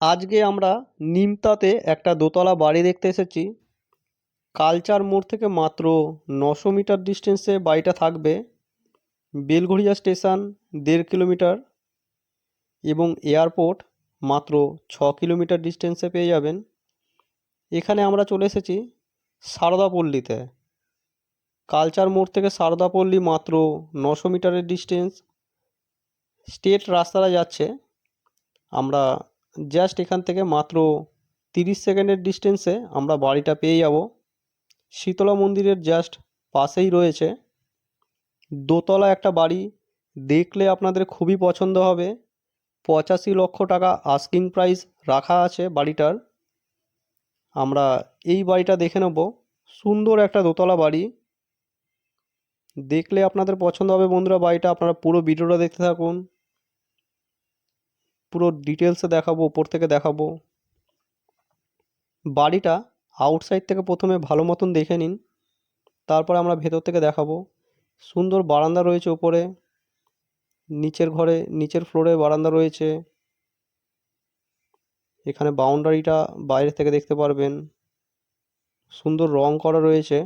আজকে আমরা নিমতাতে একটা দোতলা বাড়ি দেখতে এসেছি। কালচার মোড় থেকে মাত্র নশো মিটার ডিস্টেন্সে বাড়িটা থাকবে। বেলঘড়িয়া স্টেশন, দেড় কিলোমিটার এবং এয়ারপোর্ট মাত্র ছ কিলোমিটার ডিস্টেন্সে পেয়ে যাবেন। এখানে আমরা চলে এসেছি সারদাপল্লীতে। কালচার মোড় থেকে সারদাপল্লী মাত্র নশো মিটারের ডিস্টেন্স। স্টেট রাস্তাটা যাচ্ছে। আমরা জাস্ট এখান থেকে মাত্র তিরিশ সেকেন্ডের ডিস্টেন্সে আমরা বাড়িটা পেয়ে যাব। শীতলা মন্দিরের জাস্ট পাশেই রয়েছে। দোতলা একটা বাড়ি, দেখলে আপনাদের খুবই পছন্দ হবে। পঁচাশি লক্ষ টাকা আস্কিং প্রাইস রাখা আছে বাড়িটার। আমরা এই বাড়িটা দেখে নেব। সুন্দর একটা দোতলা বাড়ি। দেখলে আপনাদের পছন্দ হবে বন্ধুরা বাড়িটা। আপনারা পুরো ভিডিওটা দেখতে থাকুন। পুরো ডিটেলসে দেখাবো, উপর থেকে দেখাবো। বাড়িটা আউটসাইড থেকে প্রথমে ভালো মতন দেখে নিন, তারপরে আমরা ভেতর থেকে দেখাবো। সুন্দর বারান্দা রয়েছে উপরে, নিচের ঘরে, নিচের ফ্লোরে বারান্দা রয়েছে। এখানে বাউন্ডারিটা বাইরে থেকে দেখতে পারবেন। সুন্দর রং করা রয়েছে।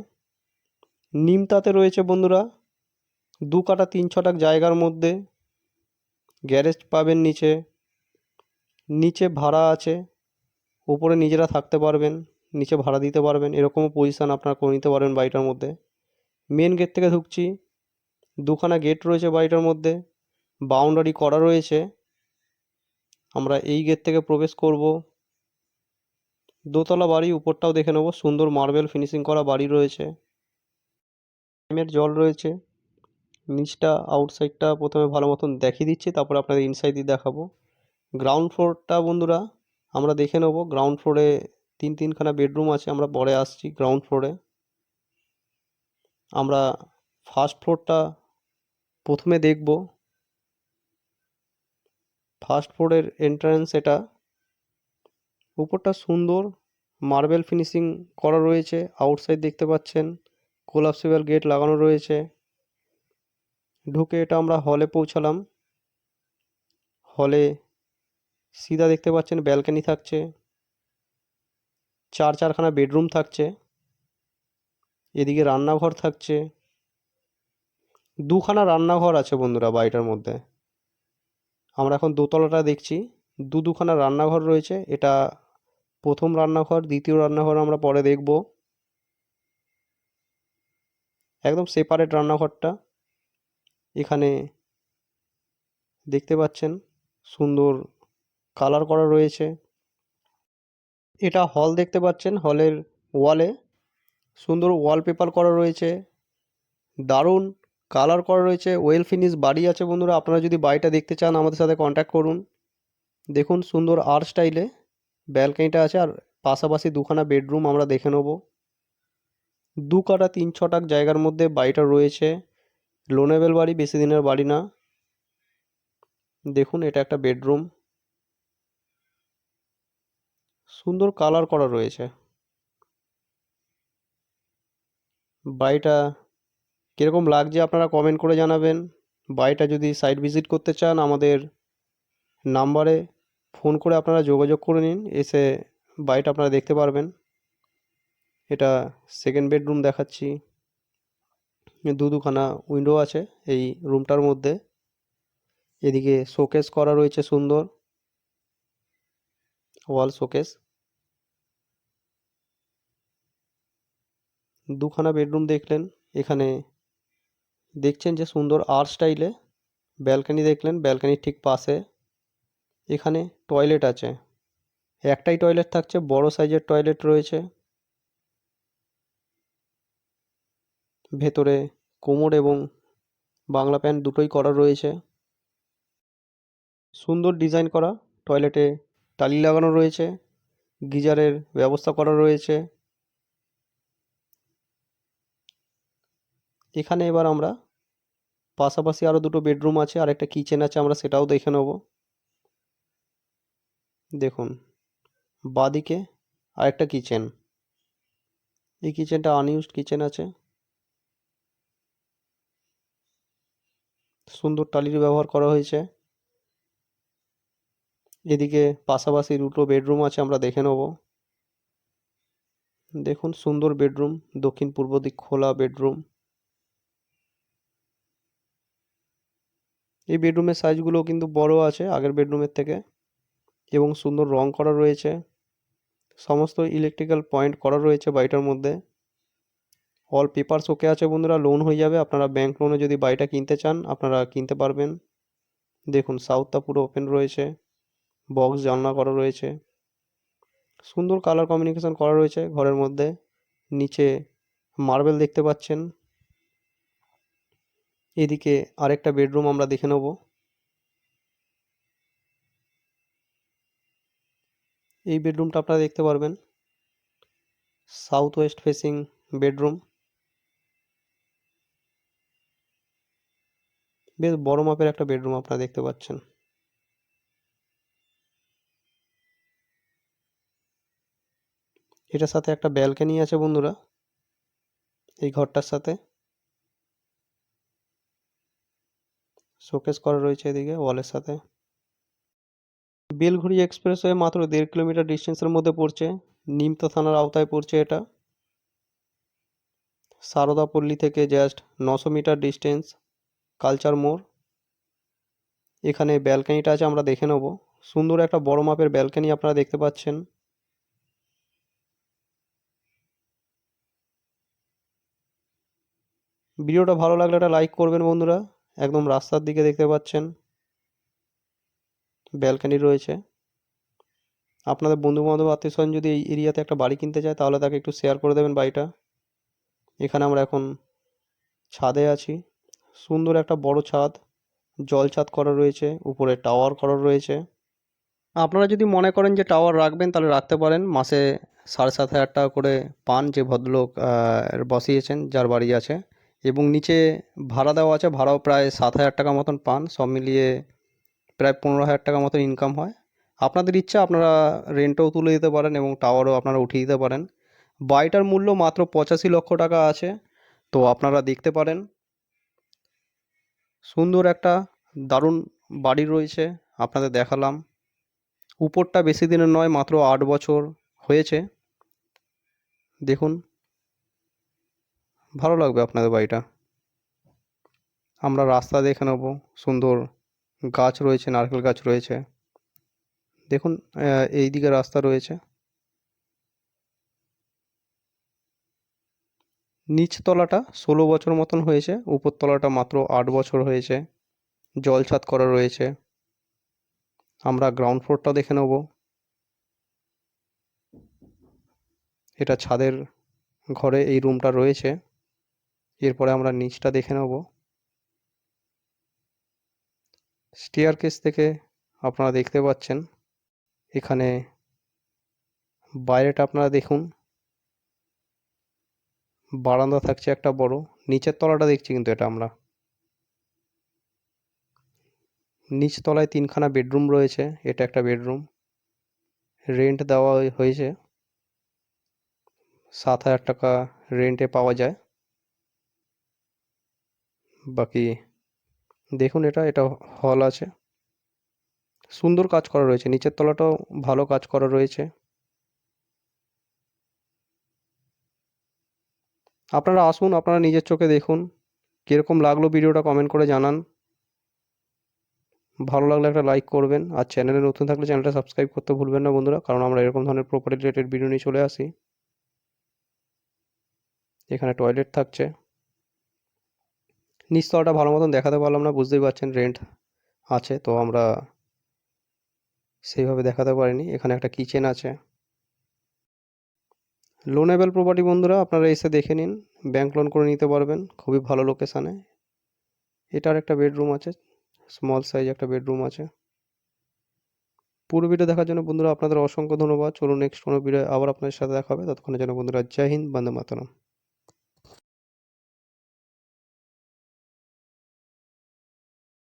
নিমতাতে রয়েছে বন্ধুরা, দু কাটা তিন ছটাক জায়গার মধ্যে। গ্যারেজ পাবেন নিচে। নিচে ভাড়া আছে, উপরে নিজেরা থাকতে পারবেন, নিচে ভাড়া দিতে পারবেন, এরকমও পজিশান আপনারা করে নিতে পারবেন বাড়িটার মধ্যে। মেন গেট থেকে ঢুকছি, দুখানা গেট রয়েছে বাড়িটার মধ্যে বাউন্ডারি করা রয়েছে। আমরা এই গেট থেকে প্রবেশ করব। দোতলা বাড়ি, উপরটাও দেখে নেব, সুন্দর মার্বেল ফিনিশিং করা বাড়ি রয়েছে। ড্যামের জল রয়েছে, নিচটা আউটসাইডটা প্রথমে ভালো মতন দেখিয়ে দিচ্ছি, তারপর আপনাদের ইনসাইড দিয়ে দেখাবো। গ্রাউন্ড ফ্লোরটা বন্ধুরা, আমরা দেখে নেব। গ্রাউন্ড ফ্লোরে তিন তিনখানা বেডরুম আছে, আমরা পরে আসছি গ্রাউন্ড ফ্লোরে আমরা ফার্স্ট ফ্লোরটা প্রথমে দেখব। ফার্স্ট ফ্লোরের এন্ট্রান্স এটা। উপরটা সুন্দর মার্বেল ফিনিশিং করা রয়েছে আউটসাইড দেখতে পাচ্ছেন কোলাপসিবল গেট লাগানো রয়েছে। ঢুকে এটা আমরা হলে পৌঁছালাম। হলে সিধা দেখতে পাচ্ছেন, ব্যালকানি থাকছে। চার চারখানা বেডরুম থাকছে। এদিকে রান্নাঘর থাকছে। দুখানা রান্নাঘর আছে বন্ধুরা বাড়িটার মধ্যে। আমরা এখন দোতলাটা দেখছি। দু দুখানা রান্নাঘর রয়েছে। এটা প্রথম রান্নাঘর, দ্বিতীয় রান্নাঘর আমরা পরে দেখব। একদম সেপারেট রান্নাঘরটা। এখানে দেখতে পাচ্ছেন সুন্দর কালার করা রয়েছে। এটা হল দেখতে পাচ্ছেন হলের ওয়ালে সুন্দর ওয়ালপেপার করা রয়েছে। দারুণ কালার করা রয়েছে। ওয়েল ফিনিশ বাড়ি আছে বন্ধুরা, আপনারা যদি বাড়িটা দেখতে চান, আমাদের সাথে কন্ট্যাক্ট করুন। দেখুন সুন্দর আর স্টাইলে ব্যালকানিটা আছে, আর পাশাপাশি দুখানা বেডরুম আমরা দেখে নেব। দু কাটা তিন ছটাক জায়গার মধ্যে বাড়িটা রয়েছে। লোনেবেল বাড়ি, বেশি দিনের বাড়ি না। দেখুন, এটা একটা বেডরুম সুন্দর কালার করা রয়েছে। বাড়িটা কীরকম লাগছে আপনারা কমেন্ট করে জানাবেন। বাড়িটা যদি সাইট ভিজিট করতে চান, আমাদের নাম্বারে ফোন করে আপনারা যোগাযোগ করে নিন। এসে বাড়িটা আপনারা দেখতে পারবেন। এটা সেকেন্ড বেডরুম দেখাচ্ছি। দু দুখানা উইন্ডো আছে এই রুমটার মধ্যে। এদিকে শোকেস করা রয়েছে সুন্দর। ওয়াল শোকেস। দুখানা বেডরুম দেখলেন। এখানে দেখছেন যে সুন্দর আর স্টাইলে ব্যালকানি দেখলেন, ব্যালকানির ঠিক পাশে। এখানে টয়লেট আছে। একটাই টয়লেট থাকছে, বড় সাইজের টয়লেট রয়েছে। ভেতরে কোমর এবং বাংলা প্যান্ট দুটোই করা রয়েছে। সুন্দর ডিজাইন করা টয়লেটে টালি লাগানো রয়েছে, গিজারের ব্যবস্থা করা রয়েছে। এখানে এবার আমরা পাশাপাশি আরও দুটো বেডরুম আছে আর একটা কিচেন আছে, আমরা সেটাও দেখে নেব। দেখুন, বাদিকে আর একটা কিচেন। এই কিচেনটা আনইউজড কিচেন আছে। সুন্দর টালির ব্যবহার করা হয়েছে। এদিকে পাশাপাশি দুটো বেডরুম আছে, আমরা দেখে নেব। দেখুন, সুন্দর বেডরুম দক্ষিণ পূর্ব দিক খোলা বেডরুম এই বেডরুমের সাইজগুলো কিন্তু বড় আছে, আগের বেডরুমের থেকে। এবং সুন্দর রং করা রয়েছে। সমস্ত ইলেকট্রিক্যাল পয়েন্ট করা রয়েছে বাড়িটার মধ্যে। অল পেপারস ওকে আছে বন্ধুরা লোন হয়ে যাবে। আপনারা ব্যাংক লোনে যদি বাড়িটা কিনতে চান, আপনারা কিনতে পারবেন। দেখুন সাউথটা পুরো ওপেন রয়েছে। বক্স জানলা করা রয়েছে। সুন্দর কালার কমিউনিকেশন করা রয়েছে ঘরের মধ্যে। নিচে মার্বেল দেখতে পাচ্ছেন। এদিকে আরেকটা বেডরুম আমরা দেখে নেব। এই বেডরুমটা আপনারা দেখতে পারবেন। সাউথ ওয়েস্ট ফেসিং বেডরুম বেশ বড় মাপের একটা বেডরুম আপনারা দেখতে পাচ্ছেন। এটার সাথে একটা ব্যালকনি আছে বন্ধুরা। এই ঘরটার সাথে। শোকেস করা রয়েছে এদিকে, ওয়ালের সাথে। বেলঘড়ি এক্সপ্রেসওয়ে মাত্র দেড় কিলোমিটার ডিস্টেন্সের মধ্যে পড়ছে। নিমতা থানার আওতায় পড়ছে এটা। সারদাপল্লী থেকে জাস্ট নশো মিটার ডিস্টেন্স, কালচার মোড়। এখানে ব্যালকানিটা আছে, আমরা দেখে নেব। সুন্দর একটা বড় মাপের ব্যালকানি আপনারা দেখতে পাচ্ছেন। ভিডিওটা ভালো লাগলে একটা লাইক করবেন বন্ধুরা। একদম রাস্তার দিকে দেখতে পাচ্ছেন। ব্যালকানি রয়েছে। আপনাদের বন্ধু বান্ধব আত্মীয় স্বজন যদি এই এরিয়াতে একটা বাড়ি কিনতে চায়, তাহলে তাকে একটু শেয়ার করে দেবেন বাড়িটা। এখানে আমরা এখন ছাদে আছি। সুন্দর একটা বড় ছাদ। জল ছাদ করা রয়েছে। উপরে টাওয়ার করা রয়েছে। আপনারা যদি মনে করেন যে টাওয়ার রাখবেন, তাহলে রাখতে পারেন। মাসে সাড়ে সাত হাজার টাকা করে পান যে ভদ্রলোক বসিয়েছেন, যার বাড়ি আছে। এবং নিচে ভাড়া দেওয়া আছে, ভাড়াও প্রায় সাত হাজার টাকা মতন পান, সব মিলিয়ে প্রায় পনেরো হাজার টাকা মতন ইনকাম হয়। আপনাদের ইচ্ছা, আপনারা রেন্টও তুলে দিতে পারেন এবং টাওয়ারও আপনারা উঠিয়ে দিতে পারেন। বাড়িটার মূল্য মাত্র পঁচাশি লক্ষ টাকা আছে, তো আপনারা দেখতে পারেন। সুন্দর একটা দারুণ বাড়ি রয়েছে, আপনাদের দেখালাম। উপরটা বেশি দিনের নয়, মাত্র আট বছর হয়েছে। দেখুন। ভালো লাগবে আপনাদের বাড়িটা। আমরা রাস্তা দেখে নেব, সুন্দর গাছ রয়েছে, নারকেল গাছ রয়েছে। দেখুন এই দিকে রাস্তা রয়েছে। নিচতলাটা ষোলো বছর মতন হয়েছে, উপরতলাটা মাত্র আট বছর হয়েছে। জল ছাদ করা রয়েছে। আমরা গ্রাউন্ড ফ্লোরটা দেখে নেব। এটা ছাদের ঘরে এই রুমটা রয়েছে। এরপরে আমরা নিচটা দেখে নেব। স্টিয়ার কেস থেকে আপনারা দেখতে পাচ্ছেন, এখানে বাইরেটা আপনারা দেখুন। বারান্দা থাকছে একটা বড়, নিচের তলাটা দেখছি কিন্তু এটা আমরা। নিচ তলায় তিনখানা বেডরুম রয়েছে, এটা একটা বেডরুম। রেন্ট দেওয়া হয়েছে। সাত হাজার টাকা রেন্টে পাওয়া যায়। বাকি দেখুন এটা এটা হল আছে। সুন্দর কাজ করা রয়েছে। নিচের তলাটাও ভালো কাজ করা রয়েছে। আপনারা আসুন, আপনারা নিজের চোখে দেখুন। কীরকম লাগল ভিডিওটা কমেন্ট করে জানান। ভালো লাগলে একটা লাইক করবেন। আর চ্যানেলে নতুন থাকলে চ্যানেলটা সাবস্ক্রাইব করতে ভুলবেন না বন্ধুরা, কারণ আমরা এরকম ধরনের প্রপার্টি রিলেটেড ভিডিও নিয়ে চলে আসি। এখানে টয়লেট থাকছে। নিচতলাটা ভালো মতন দেখাতে পারলাম না, বুঝতেই পারছেন রেন্ট আছে, তো আমরা সেইভাবে দেখাতে পারিনি, এখানে একটা কিচেন আছে। লোনেবল প্রপার্টি বন্ধুরা, আপনারা এসে দেখে নিন ব্যাংক লোন করে নিতে পারবেন, খুবই ভালো লোকেশানে এটার একটা বেডরুম আছে স্মল সাইজ একটা বেডরুম আছে। পুরো ভিডিও দেখার জন্য বন্ধুরা, আপনাদের অসংখ্য ধন্যবাদ। চলুন নেক্সট কোনো ভিডিও আবার আপনাদের সাথে দেখা হবে, ততক্ষণের জন্য বন্ধুরা, জয় হিন্দ, বন্দে মাতরম।